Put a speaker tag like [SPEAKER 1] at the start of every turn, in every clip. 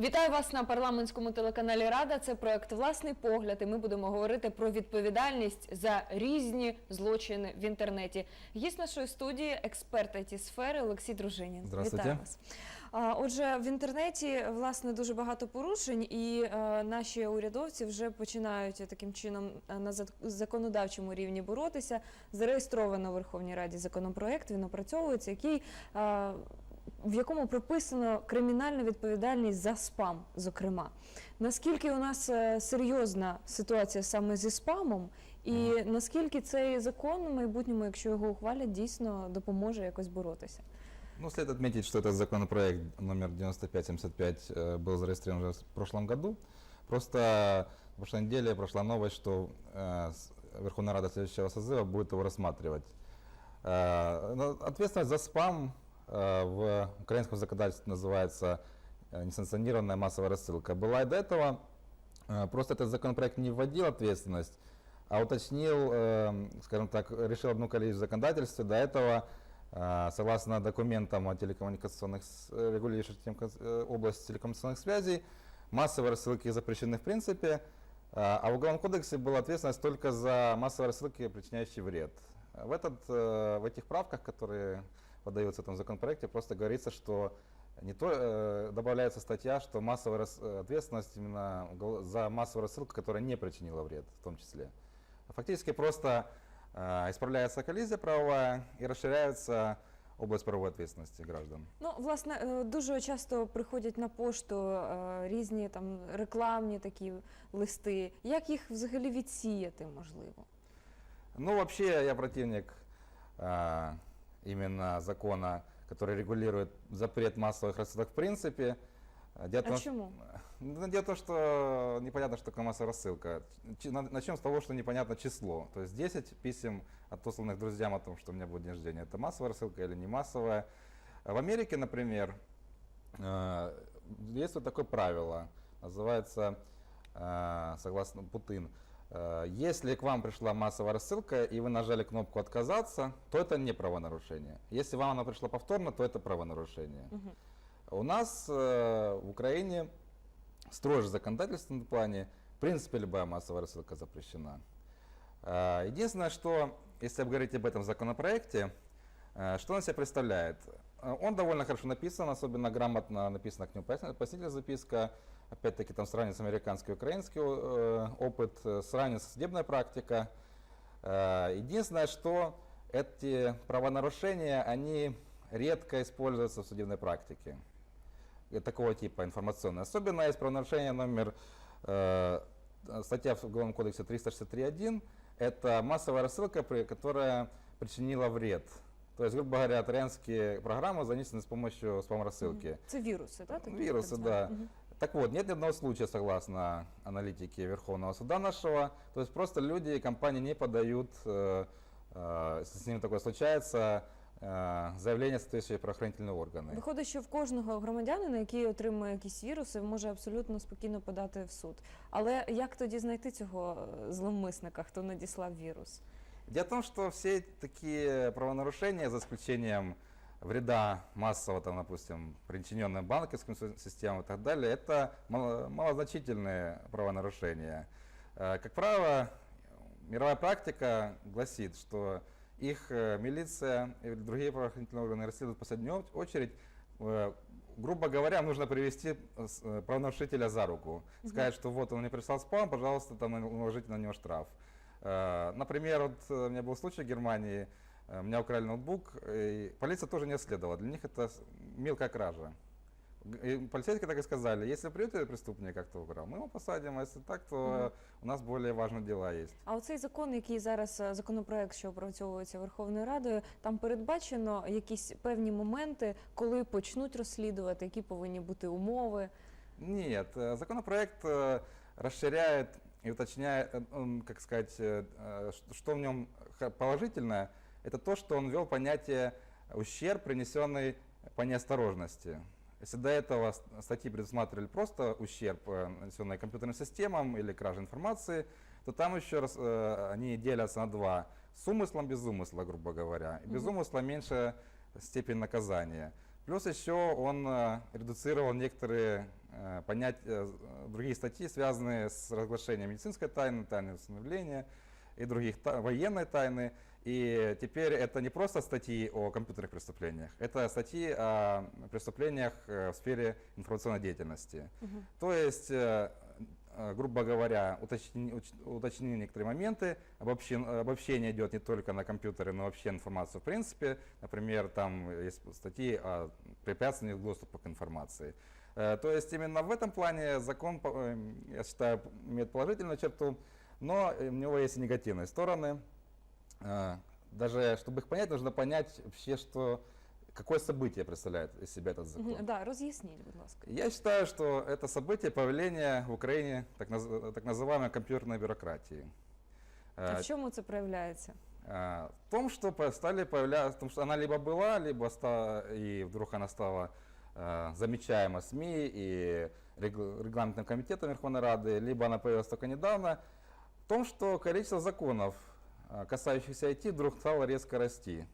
[SPEAKER 1] Вітаю вас на парламентському телеканалі Рада. Це проект Власний погляд. І ми будемо говорити про відповідальність за різні злочини в інтернеті. Гість нашої студії експерт it сфери Олексій Дружинін.
[SPEAKER 2] Здравствуйте.
[SPEAKER 1] Вітаю вас. Отже, в інтернеті власне дуже багато порушень, і е, наші урядовці вже починають таким чином е, на зак- законодавчому рівні боротися. Зареєстровано в Верховній Раді законопроект. Він опрацьовується, який е, в якому прописано кримінальна відповідальність за спам, зокрема. Наскільки у нас е, серйозна ситуація саме зі спамом, і наскільки цей закон у майбутньому, якщо його ухвалять, дійсно допоможе якось боротися?
[SPEAKER 2] Ну, следует отметить, что этот законопроект номер 9575 э, был зарегистрирован уже в прошлом году. Просто на прошлой неделе прошла новость, что э, с- Верховная Рада следующего созыва будет его рассматривать. Э, но Ответственность за спам э, в украинском законодательстве называется э, несанкционированная массовая рассылка. Была и до этого, э, просто этот законопроект не вводил ответственность, а уточнил, э, скажем так, решил одну коллизию в законодательстве. До этого, э, согласно документам о телекоммуникационных, э, регулирующих э, область телекоммуникационных связей, массовые рассылки запрещены в принципе, э, а в Уголовном кодексе была ответственность только за массовые рассылки, причиняющие вред. В, этот, э, в этих правках, которые подаются в этом законопроекте, просто говорится, что не то, э, добавляется статья, что массовая рас- э, ответственность именно угол- за массовую рассылку, которая не причинила вред в том числе. Фактически просто э, исправляется коллизия правовая и расширяется область правовой ответственности граждан.
[SPEAKER 1] Ну, власне, е, дуже часто приходять на пошту е, різні там рекламні такі листи. Як їх взагалі відсіяти можливо?
[SPEAKER 2] Ну, вообще, я противник а, именно закона, который регулирует запрет массовых рассылок в принципе. А, Дело
[SPEAKER 1] А
[SPEAKER 2] том,
[SPEAKER 1] чему?
[SPEAKER 2] Ну, дело в том, что непонятно, что такое массовая рассылка. Начнем с того, что непонятно число. То есть 10 писем, отосланных друзьям о том, что у меня будет день рождения, это массовая рассылка или не массовая. А В Америке, например, э, действует такое правило, называется, э, согласно Путин, э, если к вам пришла массовая рассылка и вы нажали кнопку «Отказаться», то это не правонарушение. Если вам она пришла повторно, то это правонарушение.
[SPEAKER 1] Мгм.
[SPEAKER 2] У нас э, в Украине строже законодательство в этом плане. В принципе, любая массовая рассылка запрещена. Э, Единственное, что, если говорить об этом законопроекте, э, что он себя представляет? Э, Он довольно хорошо написан, особенно грамотно написана к нему поясни- пояснительная записка. Опять-таки там сравнивается американский и украинский э, опыт, э, сравнивается судебная практика. Э, Единственное, что эти правонарушения, они редко используются в судебной практике такого типа информационной. Особенно есть правонарушение номер, статья в Уголовном кодексе 363.1, это массовая рассылка, которая причинила вред. То есть, грубо говоря, троянские программы занесены с помощью спам-рассылки.
[SPEAKER 1] Це віруси, так? такі,
[SPEAKER 2] Віруси,
[SPEAKER 1] так звані?
[SPEAKER 2] да.
[SPEAKER 1] Мгм.
[SPEAKER 2] Так вот, нет ни одного случая, согласно аналитике Верховного суда нашего. То есть просто люди и компании не подают, э, э, если с ними такое случается, э, заявление в соответствующие правоохранительные органы.
[SPEAKER 1] Виходить, що в кожного громадянина, який отримує якісь віруси, може абсолютно спокійно подати в суд. Але як тоді знайти цього е, зловмисника, хто надіслав вірус?
[SPEAKER 2] Дело в том, что все такие правонарушения, за исключением вреда массового, там, допустим, причиненным банковским си- системам и так далее, это мало- малозначительные правонарушения. Э, Как правило, мировая практика гласит, что их э, милиция и другие правоохранительные органы расследуют в последнюю оч- очередь. Э, Грубо говоря, нужно привести правонарушителя за руку. Сказать, что вот он мне прислал спам, пожалуйста, там наложите на него штраф. Э, Например, вот э, у меня был случай в Германии, э, у меня украли ноутбук, и полиция тоже не расследовала. Для них это с- мелкая кража. Г- И полицейские так и сказали, если придете преступник как-то украл, мы его посадим, а если так, то э, у нас более важные дела есть.
[SPEAKER 1] А оцей закон, який зараз е, законопроект, що опрацьовується Верховною Радою, там передбачено якісь певні моменти, коли почнуть розслідувати, які повинні бути умови.
[SPEAKER 2] Нет, э, законопроект э, расширяет и уточняет, э, как сказать, э, э, что в нем положительное, это то, что он ввел понятие ущерб, принесенный по неосторожности. Если до этого статьи предусматривали просто ущерб, нанесенный компьютерным системам или кража информации, то там еще раз, они делятся на два. С умыслом, без умысла, грубо говоря. И без умысла меньше степень наказания. Плюс еще он редуцировал некоторые понять э, другие статьи, связанные с разглашением медицинской тайны, тайны усыновления и других та- военной тайны. И теперь это не просто статьи о компьютерных преступлениях, это статьи о преступлениях э, в сфере информационной деятельности.
[SPEAKER 1] Мгм.
[SPEAKER 2] То есть, э, э, грубо говоря, уч- уточнены некоторые моменты, обобщен- обобщение идет не только на компьютеры, но вообще информацию в принципе. Например, там есть статьи о препятствовании доступа к информации. Э, То есть именно в этом плане закон, э, я считаю, имеет положительную черту, но у него есть и негативные стороны. Э, Даже чтобы их понять, нужно понять вообще, что, какое событие представляет из себя этот закон.
[SPEAKER 1] Да, роз'ясніть, будь ласка.
[SPEAKER 2] Я считаю, что это событие появления в Украине так, наз- так называемой компьютерной бюрократии.
[SPEAKER 1] А в чому це проявляється?
[SPEAKER 2] э, В том, что стали появляться, в том, что она либо была, либо ста, и вдруг она стала э, замечаема СМИ и регл- регламентным комитетом Верховной Рады, либо она появилась только недавно, в том, что количество законов, э, касающихся IT, вдруг стало резко расти,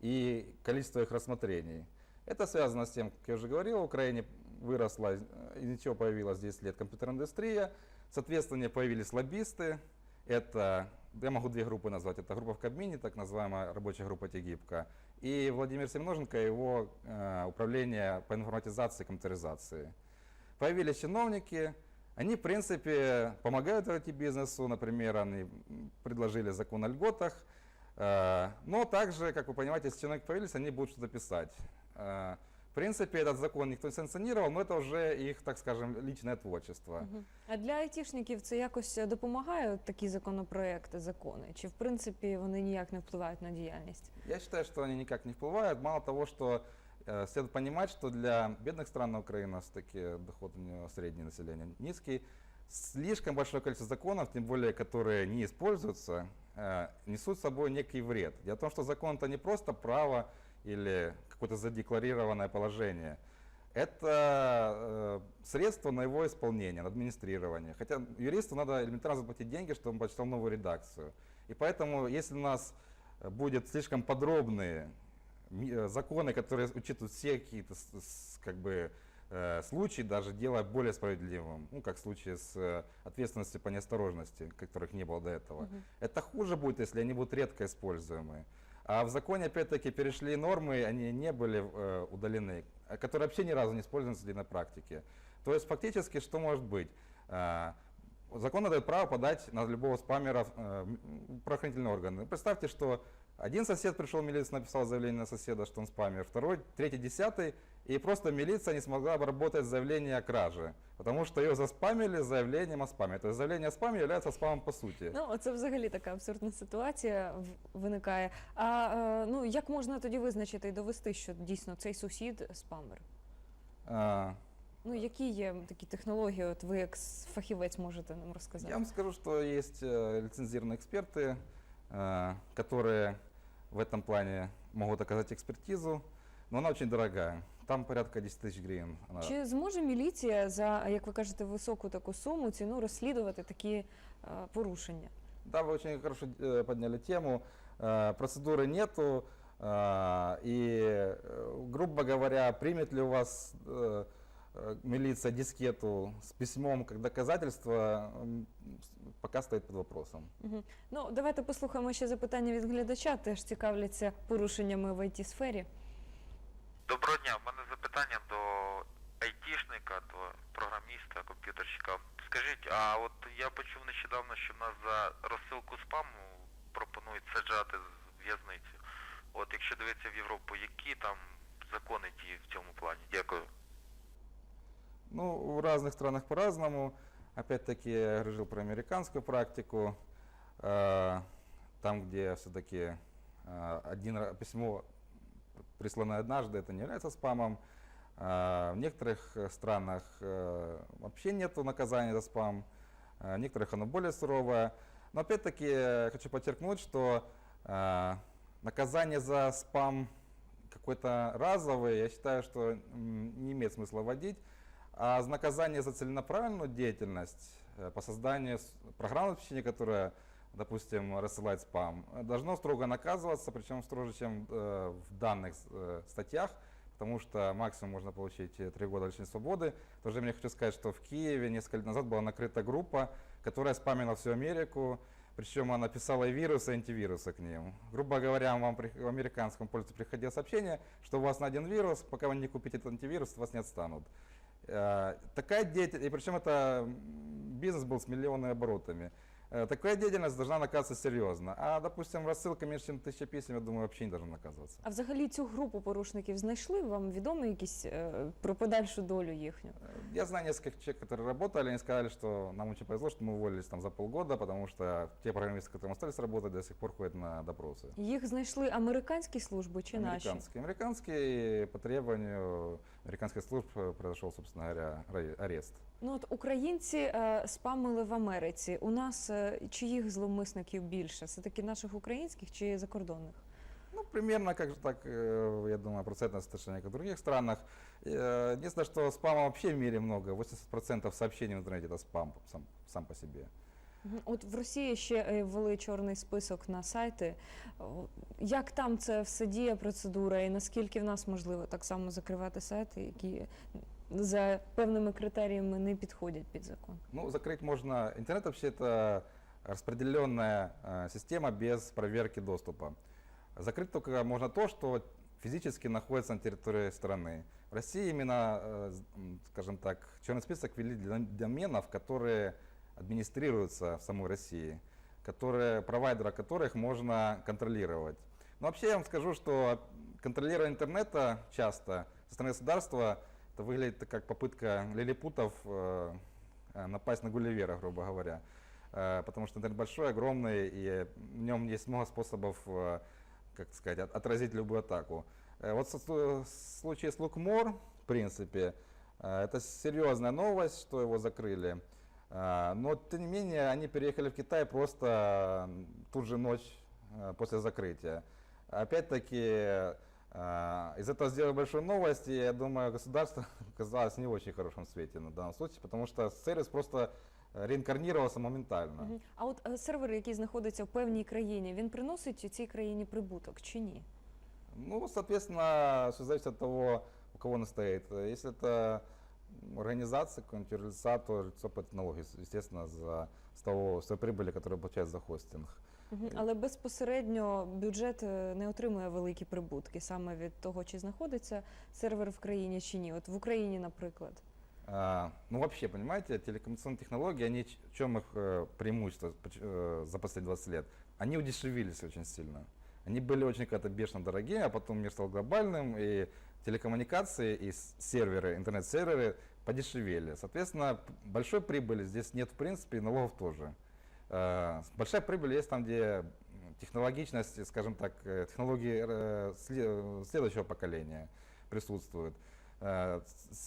[SPEAKER 2] и количество их рассмотрений. Это связано с тем, как я уже говорил, в Украине выросла, э, из ничего появилась 10 лет компьютерная индустрия, соответственно, появились лоббисты, это, я могу две группы назвать, это группа в Кабмине, так называемая рабочая группа Тегибко, и Владимир Семеноженко, его э, управление по информатизации и компьютеризации. Появились чиновники, они, в принципе, помогают IT-бизнесу, например, они предложили закон о льготах, э, но также, как вы понимаете, если чиновники появились, они будут что-то писать. Э, принципе, этот закон никто не санкционировал, но это уже их, так скажем, личное творчество.
[SPEAKER 1] Мгм. А для айтішників це якось допомагає от такі законопроекти, закони? Чи в принципі вони ніяк не впливають на діяльність?
[SPEAKER 2] Я считаю, что они никак не впливают. Мало того, что э, следует понимать, что для бедных стран на Украины все-таки доход у нее среднее население низкий, слишком большое количество законов, тем более которые не используются, э, несут с собой некий вред. Дело в том, что закон это не просто право или какое-то задекларированное положение. Это э, средство на его исполнение, на администрирование. Хотя юристу надо элементарно заплатить деньги, чтобы он почитал новую редакцию. И поэтому, если у нас будет слишком подробные э, законы, которые учитывают все какие-то как бы э, случаи, даже делая более справедливым, ну, как в случае с э, ответственностью по неосторожности, которых не было до этого.
[SPEAKER 1] Мгм.
[SPEAKER 2] Это хуже будет, если они будут редко используемы. А в законе, опять-таки, перешли нормы, они не были э, удалены, а которые вообще ни разу не используются на практике. То есть, фактически, что может быть? А, Закон дает право подать на любого спамера в э, м, правоохранительные органы. Представьте, что один сосед пришел в милицию, написал заявление на соседа, что он спамер, второй, третий, десятый, и просто милиция не смогла обработать заявление о краже, потому что ее заспамили заявлением о спаме. То есть заявление о спаме является спамом по сути.
[SPEAKER 1] Ну, це взагалі така абсурдна ситуація в- виникає. А е, ну як можна тоді визначити і довести, що дійсно цей сусід спамер?
[SPEAKER 2] А,
[SPEAKER 1] Ну які є такі технології? От ви як с- фахівець можете нам розказати?
[SPEAKER 2] Я вам скажу, что есть э, лицензированные эксперты, э, которые в этом плане могут оказать экспертизу, но она очень дорогая. Там порядка 10 тысяч гривен. Она-
[SPEAKER 1] Чи зможе міліція за, як ви кажете, високу таку суму ціну розслідувати такі е, порушення?
[SPEAKER 2] Да, вы очень хорошо э, подняли тему. Э, Процедуры нету. э, И, э, грубо говоря, примет ли у вас э, э, милиция дискету с письмом как доказательство, пока стоит под вопросом.
[SPEAKER 1] Мгм. Ну, давайте послухаємо ще запитання від глядача. Теж цікавляться порушеннями в it сфері
[SPEAKER 3] Доброго дня. У мене запитання до айтішника, до програміста, комп'ютерщика. Скажіть, а от я почув нещодавно, що в нас за розсилку спаму пропонують саджати з в'язницю. От якщо дивитися в Європу, які там закони діють в цьому плані? Дякую.
[SPEAKER 2] Ну, в разных странах по-разному. Опять-таки, я говорил про американскую практику. Э, Там, где все-таки один ра- письмо, присланное однажды, это не является спамом. А В некоторых э, странах э, вообще нет наказания за спам. В некоторых оно более суровое. Но опять-таки э, хочу подчеркнуть, что э, наказание за спам какой-то разовый, я считаю, что не имеет смысла вводить. А за наказание за целенаправленную деятельность э, по созданию программного обеспечения, которая, допустим, рассылает спам, э, должно строго наказываться, причем строже, чем э, в данных статьях, потому что максимум можно получить э, три года лишней свободы. В время хочу сказать, что в Киеве несколько лет назад была накрыта группа, которая спамила всю Америку, причем она писала и вирусы, и антивирусы к ним. Грубо говоря, вам в американском пользователе приходило сообщение, что у вас на один вирус, пока вы не купите этот антивирус, вас не отстанут. Э, Такая деятельность, и причем это бизнес был с миллионными оборотами. Э, Такая деятельность должна наказываться серьезно. А, допустим, рассылка меньше, чем тысяча писем, я думаю, вообще не должна наказываться.
[SPEAKER 1] А взагалі цю групу порушників знайшли? Вам відомо якісь е, про подальшу долю їхню?
[SPEAKER 2] Э, Я знаю нескольких человек, которые работали, они сказали, что нам очень повезло, что мы уволились там за полгода, потому что те программисты, которые остались работать, до сих пор ходят на допросы.
[SPEAKER 1] Їх знайшли американські служби чи наші?
[SPEAKER 2] Американские. Американские по требованию американских служб э, произошел, собственно говоря, ра- арест.
[SPEAKER 1] Ну от українці е, спамили в Америці. У нас е, чиїх зловмисників більше? Це таки наших українських чи закордонних?
[SPEAKER 2] Ну, примерно как же так, э, я думаю, процентное соотношение, как в других странах. Э, Единственное, что спама вообще в мире много. 80% сообщений в интернете это спам сам, сам по себе.
[SPEAKER 1] Мгм. От в Росії ще е, ввели чорний список на сайти. О, Як там це все діє процедура, і наскільки в нас можливо так само закривати сайти, які за певними критеріями не підходять під закон?
[SPEAKER 2] Ну, закрыть можно. Интернет вообще это распределенная э, система без проверки доступа. Закрыть только можно то, что физически находится на территории страны. В России именно, э, з- м, скажем так, черный список ввели для доменов, которые администрируются в самой России, которые, провайдера которых можно контролировать. Но вообще я вам скажу, что контролирование интернета часто со стороны государства это выглядит как попытка лилипутов э, э, напасть на Гулливера, грубо говоря. Э, Потому что интернет большой, огромный, и в нем есть много способов, как сказать, от- отразить любую атаку. Вот в случае с Лукмор, в принципе, это серьезная новость, что его закрыли. Но, тем не менее, они переехали в Китай просто тут же ночь после закрытия. Опять-таки, из этого сделали большую новость, и я думаю, государство оказалось не в очень хорошем свете на данном случае, потому что сервис просто э, реинкарнировался моментально.
[SPEAKER 1] Мгм. А от е, сервер, який знаходиться в певній країні, він приносить цій країні прибуток чи ні?
[SPEAKER 2] Ну, соответственно, все зависит от того, у кого он стоит. Если это организация, какое-нибудь юрлица, то лицо платит налоги, естественно, за, с, того, с той прибыли, которую получает за хостинг.
[SPEAKER 1] Мгм. Але безпосередньо бюджет е, не отримує великі прибутки саме від того, чи знаходиться сервер в країні чи ні. От в Україні, наприклад.
[SPEAKER 2] А, ну, вообще, понимаете, телекоммуникационные технологии, они, ч- в чем их э, преимущество поч- э, за последние 20 лет? Они удешевились очень сильно. Они были очень когда-то бешено дорогие, а потом мир стал глобальным, и телекоммуникации и с- серверы, интернет-серверы подешевели. Соответственно, большой прибыли здесь нет в принципе, и налогов тоже. Э, Большая прибыль есть там, где технологичность, скажем так, э, технологии э, сле- следующего поколения присутствуют. С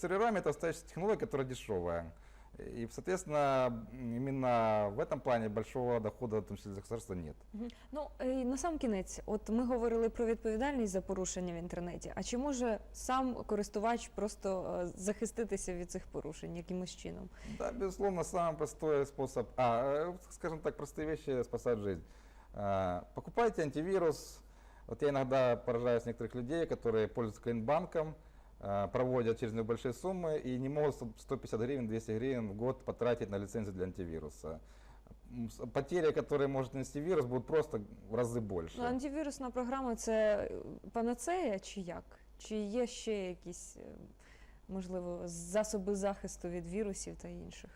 [SPEAKER 2] серверами это остается технология, которая дешевая. И, соответственно, м, именно в этом плане большого дохода, в том числе для государства, нет.
[SPEAKER 1] Мгм. Ну і на сам кінець, от ми говорили про відповідальність за порушення в інтернеті. А чи може сам користувач просто е, захиститися від цих порушень якимось чином?
[SPEAKER 2] Да, безусловно, самый простой способ, а, э, скажем так, простые вещи спасают жизнь. А, Покупайте антивирус. Вот я иногда поражаюсь некоторых людей, которые пользуются клиентбанком, а, проводят через него большие суммы и не могут 100 150 гривен, 200 гривен в год потратить на лицензию для антивируса. М, с- Потери, которые может нанести вирус, будут просто в разы больше.
[SPEAKER 1] Ну, антивірусна програма це е, панацея чи як? Чи є ще якісь е, можливо засоби захисту від вірусів та інших?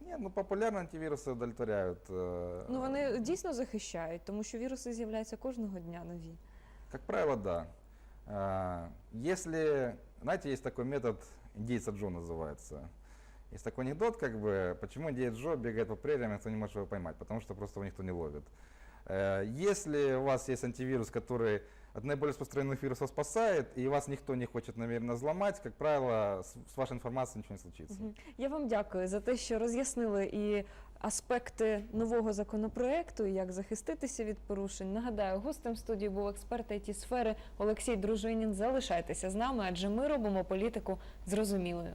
[SPEAKER 2] Нет, ну популярные антивирусы удовлетворяют. э,
[SPEAKER 1] Ну вони дійсно захищають, тому що віруси з'являються кожного дня нові.
[SPEAKER 2] Как правило, да. А, Если, знаете, есть такой метод, индейца Джо называется. Есть такой анекдот, как бы, почему индеец Джо бегает по прериям, и никто не может его поймать, потому что просто его никто не ловит. Э, Если у вас есть антивирус, который от наиболее распространенных вирусов спасает, и вас никто не хочет намеренно взломать, как правило, с вашей информацией ничего не случится.
[SPEAKER 1] Я вам дякую за те, що роз'яснили і аспекти нового законопроекту, і як захиститися від порушень. Нагадаю, гостем студії був експерт it сфери Олексій Дружинін. Залишайтеся з нами, адже ми робимо політику зрозумілою.